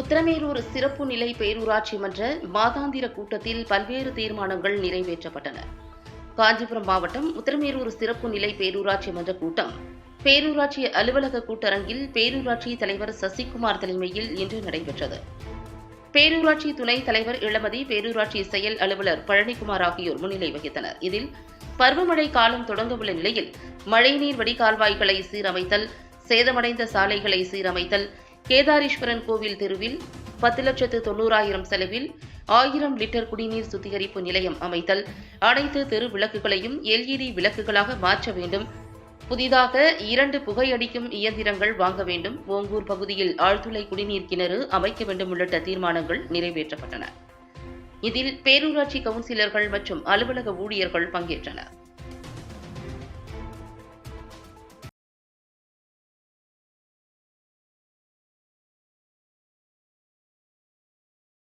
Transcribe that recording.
உத்தரமேரூர் சிறப்பு நிலை பேரூராட்சி மன்ற மாதாந்திர கூட்டத்தில் பல்வேறு தீர்மானங்கள் நிறைவேற்றப்பட்டன. காஞ்சிபுரம் மாவட்டம் உத்தரமேரூர் சிறப்பு நிலை பேரூராட்சி மன்ற கூட்டம். பேரூராட்சி அலுவலக கூட்டரங்கில் பேரூராட்சி தலைவர் சசிகுமார் தலைமையில் இன்று நடைபெற்றது. பேரூராட்சி துணைத் தலைவர் இளமதி பேரூராட்சி செயல் அலுவலர் பழனிக்குமார் ஆகியோர் முன்னிலை வகித்தனர். இதில் பருவமழை காலம் தொடங்கவுள்ள நிலையில் மழைநீர் வடிகால்வாய்களை சீரமைத்தல் சேதமடைந்த சாலைகளை சீரமைத்தல் கேதாரீஸ்வரன் கோவில் தெருவில் பத்து லட்சத்து தொண்ணூறாயிரம் செலவில் ஆயிரம் லிட்டர் குடிநீர் சுத்திகரிப்பு நிலையம் அமைத்தல். அனைத்து தெரு விளக்குகளையும் எல்இடி விளக்குகளாக மாற்ற வேண்டும். புதிதாக இரண்டு புகையடிக்கும் இயந்திரங்கள் வாங்க வேண்டும். ஓங்கூர் பகுதியில் ஆழ்துளை குடிநீர் கிணறு அமைக்க வேண்டும் உள்ளிட்ட தீர்மானங்கள் நிறைவேற்றப்பட்டன. இதில் பேரூராட்சி கவுன்சிலர்கள் மற்றும் அலுவலக ஊழியர்கள் பங்கேற்றனர்.